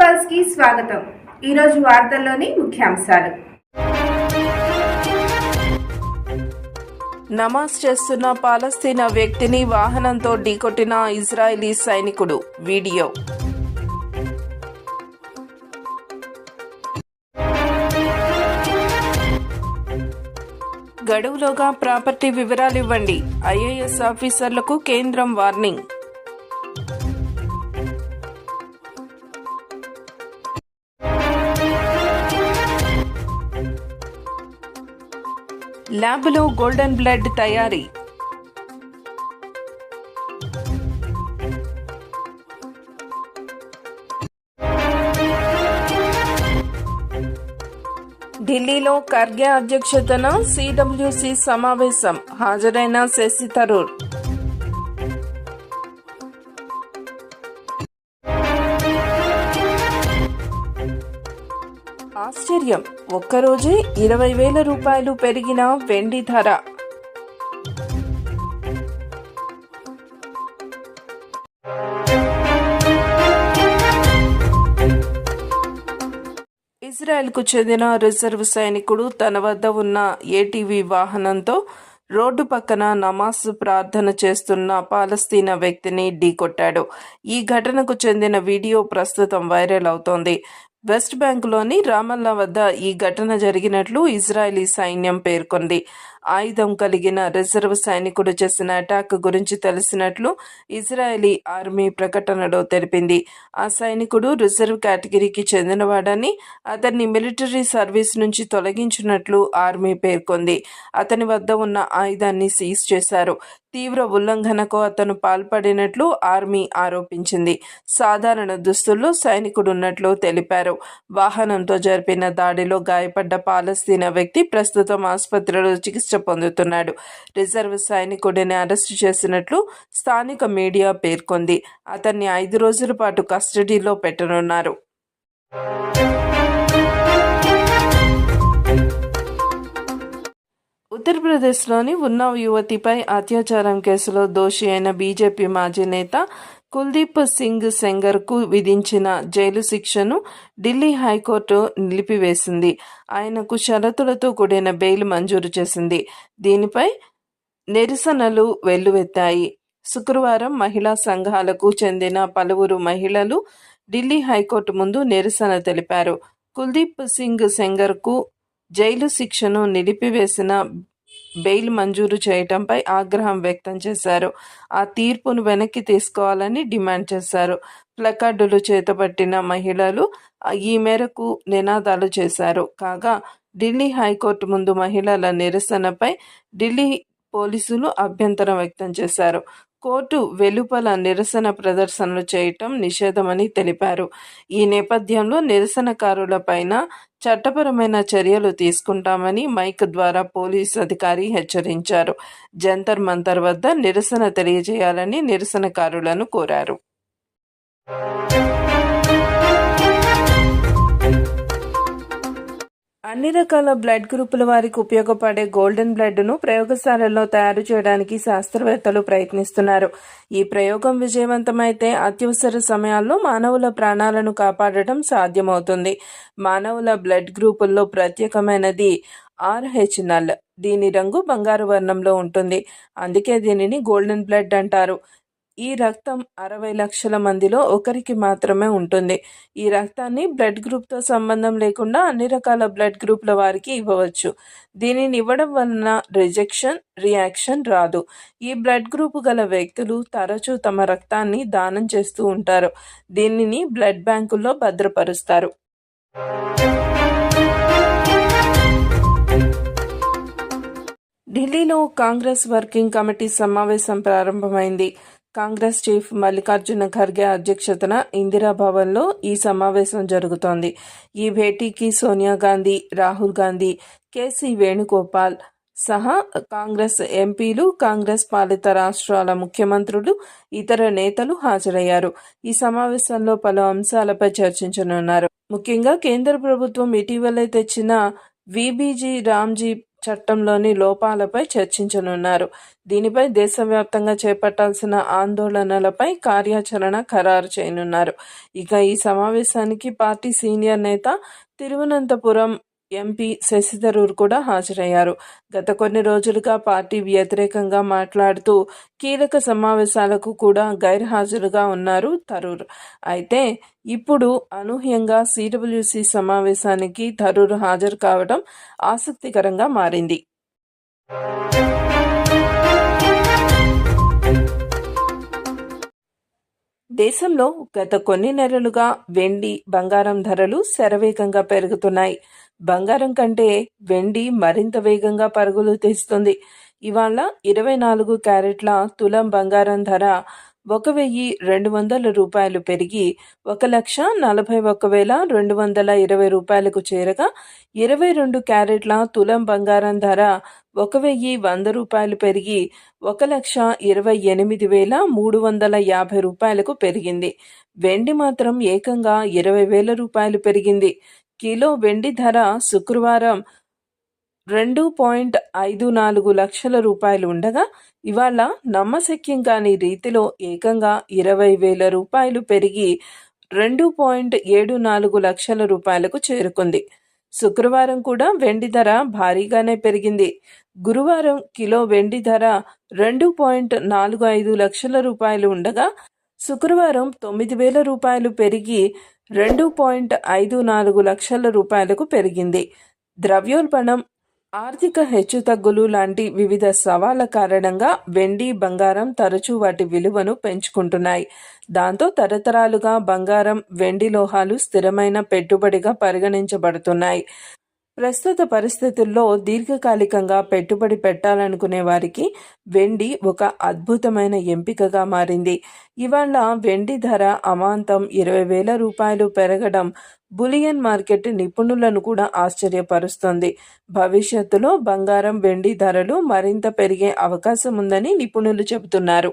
పల్స్కి స్వాగతం. ఈరోజు వార్తల్లోని ముఖ్యాంశాలు. నమాజ్ చేస్తున్న పాలస్తీనా వ్యక్తిని వాహనంతో ఢీకొట్టిన ఇజ్రాయిలీ సైనికుడు. వీడియో. గడువులోగా ప్రాపర్టీ వివరాలు ఇవ్వండి. ఐఏఎస్ ఆఫీసర్లకు కేంద్రం వార్నింగ్. ల్యాబ్లో గోల్డెన్ బ్లడ్ తయారీ. ఢిల్లీలో ఖర్గే అధ్యక్షతన సిడబ్ల్యూసి సమావేశం. హాజరైన శశి థరూర్ ఆశ్చర్యం. ఒక్కరోజే ఇరవై వేల రూపాయలు పెరిగిన వెండి ధర. ఇజ్రాయెల్కు చెందిన రిజర్వ్ సైనికుడు తన వద్ద ఉన్న ఏటీవీ వాహనంతో రోడ్డు పక్కన నమాజ్ ప్రార్థన చేస్తున్న పాలస్తీనా వ్యక్తిని ఢీకొట్టాడు. ఈ ఘటనకు చెందిన వీడియో ప్రస్తుతం వైరల్ అవుతోంది. వెస్ట్ బ్యాంకులోని రామల్లా వద్ద ఈ ఘటన జరిగినట్లు ఇజ్రాయలీ సైన్యం పేర్కొంది. ఆయుధం కలిగిన రిజర్వ్ సైనికుడు చేసిన అటాక్ గురించి తెలిసినట్లు ఇజ్రాయలీ ఆర్మీ ప్రకటనలో తెలిపింది. ఆ సైనికుడు రిజర్వ్ కేటగిరీకి చెందినవాడని అతన్ని మిలిటరీ సర్వీస్ నుంచి తొలగించినట్లు ఆర్మీ పేర్కొంది. అతని వద్ద ఉన్న ఆయుధాన్ని సీజ్ చేశారు. తీవ్ర ఉల్లంఘనకు అతను పాల్పడినట్లు ఆర్మీ ఆరోపించింది. సాధారణ దుస్తుల్లో సైనికుడున్నట్లు తెలిపారు. వాహనంతో జరిపిన దాడిలో గాయపడ్డ పాలస్తీనా వ్యక్తి ప్రస్తుతం ఆసుపత్రిలో చికిత్స పొందుతున్నాడు. రిజర్వ్ సైనికుడిని అరెస్టు చేసినట్లు స్థానిక మీడియా పేర్కొంది. అతన్ని ఐదు రోజుల పాటు కస్టడీలో పెట్టనున్నారు. ఉత్తరప్రదేశ్లోని ఉన్నావ్ యువతిపై అత్యాచారం కేసులో దోషి అయిన బీజేపీ మాజీ నేత కుల్దీప్ సింగ్ సెంగర్కు విధించిన జైలు శిక్షను ఢిల్లీ హైకోర్టు నిలిపివేసింది. ఆయనకు షరతులతో కూడిన బెయిల్ మంజూరు చేసింది. దీనిపై నిరసనలు వెల్లువెత్తాయి. శుక్రవారం మహిళా సంఘాలకు చెందిన పలువురు మహిళలు ఢిల్లీ హైకోర్టు ముందు నిరసన తెలిపారు. కుల్దీప్ సింగ్ సెంగర్కు జైలు శిక్షను నిలిపివేసిన బెయిల్ మంజూరు చేయటంపై ఆగ్రహం వ్యక్తం చేశారు. ఆ తీర్పును వెనక్కి తీసుకోవాలని డిమాండ్ చేశారు. ప్లకార్డులు చేతపట్టిన మహిళలు ఈ మేరకు నినాదాలు చేశారు. కాగా ఢిల్లీ హైకోర్టు ముందు మహిళల నిరసనపై ఢిల్లీ పోలీసులు అభ్యంతరం వ్యక్తం చేశారు. కోర్టు వెలుపల నిరసన ప్రదర్శనలు చేయటం నిషేధమని తెలిపారు. ఈ నేపథ్యంలో నిరసనకారులపైన చట్టపరమైన చర్యలు తీసుకుంటామని మైక్ ద్వారా పోలీస్ అధికారి హెచ్చరించారు. జంతర్ మంతర్ వద్ద నిరసన తెలియజేయాలని నిరసనకారులను కోరారు. అన్ని రకాల బ్లడ్ గ్రూపుల వారికి ఉపయోగపడే గోల్డెన్ బ్లడ్ను ప్రయోగశాలల్లో తయారు చేయడానికి శాస్త్రవేత్తలు ప్రయత్నిస్తున్నారు. ఈ ప్రయోగం విజయవంతమైతే అత్యవసర సమయాల్లో మానవుల ప్రాణాలను కాపాడటం సాధ్యమవుతుంది. మానవుల బ్లడ్ గ్రూపుల్లో ప్రత్యేకమైనది ఆర్హెచ్ నల్ దీని రంగు బంగారు వర్ణంలో ఉంటుంది. అందుకే దీనిని గోల్డెన్ బ్లడ్ అంటారు. ఈ రక్తం అరవై లక్షల మందిలో ఒకరికి మాత్రమే ఉంటుంది. ఈ రక్తాన్ని బ్లడ్ గ్రూప్తో సంబంధం లేకుండా అన్ని రకాల బ్లడ్ గ్రూప్ల వారికి ఇవ్వవచ్చు. దీనిని ఇవ్వడం వలన రిజెక్షన్ రియాక్షన్ రాదు. ఈ బ్లడ్ గ్రూప్ గల వ్యక్తులు తరచూ తమ రక్తాన్ని దానం చేస్తూ ఉంటారు. దీనిని బ్లడ్ బ్యాంకుల్లో భద్రపరుస్తారు. ఢిల్లీలో కాంగ్రెస్ వర్కింగ్ కమిటీ సమావేశం ప్రారంభమైంది. కాంగ్రెస్ చీఫ్ మల్లికార్జున ఖర్గే అధ్యక్షతన ఇందిరాభవన్లో ఈ సమావేశం జరుగుతోంది. ఈ భేటీకి సోనియా గాంధీ రాహుల్ గాంధీ కేసీ వేణుగోపాల్ సహా కాంగ్రెస్ ఎంపీలు కాంగ్రెస్ పాలిత రాష్ట్రాల ముఖ్యమంత్రులు ఇతర నేతలు హాజరయ్యారు. ఈ సమావేశంలో పలు అంశాలపై చర్చించనున్నారు. ముఖ్యంగా కేంద్ర ప్రభుత్వం ఇటీవలే తెచ్చిన విబీజీ రామ్జీ చట్టంలోని లోపాలపై చర్చించనున్నారు. దీనిపై దేశవ్యాప్తంగా చేపట్టాల్సిన ఆందోళనలపై కార్యాచరణ ఖరారు చేయనున్నారు. ఇక ఈ సమావేశానికి పార్టీ సీనియర్ నేత తిరువనంతపురం ఎంపీ శశిధరూర్ కూడా హాజరయ్యారు. గత కొన్ని రోజులుగా పార్టీ వ్యతిరేకంగా మాట్లాడుతూ కీలక సమావేశాలకు కూడా గైర్హాజరుగా ఉన్నారు థరూర్ అయితే ఇప్పుడు అనూహ్యంగా సిడబ్ల్యూసి సమావేశానికి థరూర్ హాజరు కావడం ఆసక్తికరంగా మారింది. దేశంలో గత కొన్ని నెలలుగా వెండి బంగారం ధరలు శరవేగంగా పెరుగుతున్నాయి. బంగారం కంటే వెండి మరింత వేగంగా పరుగులు తీస్తుంది. ఇవాళ ఇరవై నాలుగు క్యారెట్ల తులం బంగారం ధర ఒక వెయ్యి రెండు వందల రూపాయలు పెరిగి ఒక లక్ష నలభై ఒక్క వేల రెండు వందల ఇరవై రూపాయలకు చేరగా ఇరవై రెండు క్యారెట్ల తులం బంగారం ధర ఒక వెయ్యి వంద రూపాయలు పెరిగి ఒక లక్ష ఇరవై ఎనిమిది వేల మూడు వందల యాభై రూపాయలకు పెరిగింది. వెండి మాత్రం ఏకంగా ఇరవై వేల రూపాయలు పెరిగింది. కిలో వెండి ధర శుక్రవారం రెండు పాయింట్ ఐదు నాలుగు లక్షల రూపాయలు ఉండగా ఇవాళ నమ్మశక్యం కాని రీతిలో ఏకంగా ఇరవై వేల రూపాయలు పెరిగి రెండు పాయింట్ ఏడు నాలుగు లక్షల రూపాయలకు చేరుకుంది. శుక్రవారం కూడా వెండి ధర భారీగానే పెరిగింది. గురువారం కిలో వెండి ధర రెండు పాయింట్ నాలుగు ఐదు లక్షల రూపాయలు ఉండగా శుక్రవారం తొమ్మిది వేల రూపాయలు పెరిగి రెండు పాయింట్ ఐదు నాలుగు లక్షల రూపాయలకు పెరిగింది. ద్రవ్యోల్బణం ఆర్థిక హెచ్చుతగ్గులు లాంటి వివిధ సవాళ్ళ కారణంగా వెండి బంగారం తరచూ వాటి విలువను పెంచుకుంటున్నాయి. దాంతో తరతరాలుగా బంగారం వెండి లోహాలు స్థిరమైన పెట్టుబడిగా పరిగణించబడుతున్నాయి. ప్రస్తుత పరిస్థితుల్లో దీర్ఘకాలికంగా పెట్టుబడి పెట్టాలనుకునే వారికి వెండి ఒక అద్భుతమైన ఎంపికగా మారింది. ఇవాళ వెండి ధర అమాంతం ఇరవై వేల రూపాయలు పెరగడం బులియన్ మార్కెట్ నిపుణులను కూడా ఆశ్చర్యపరుస్తుంది. భవిష్యత్తులో బంగారం వెండి ధరలు మరింత పెరిగే అవకాశం ఉందని నిపుణులు చెబుతున్నారు.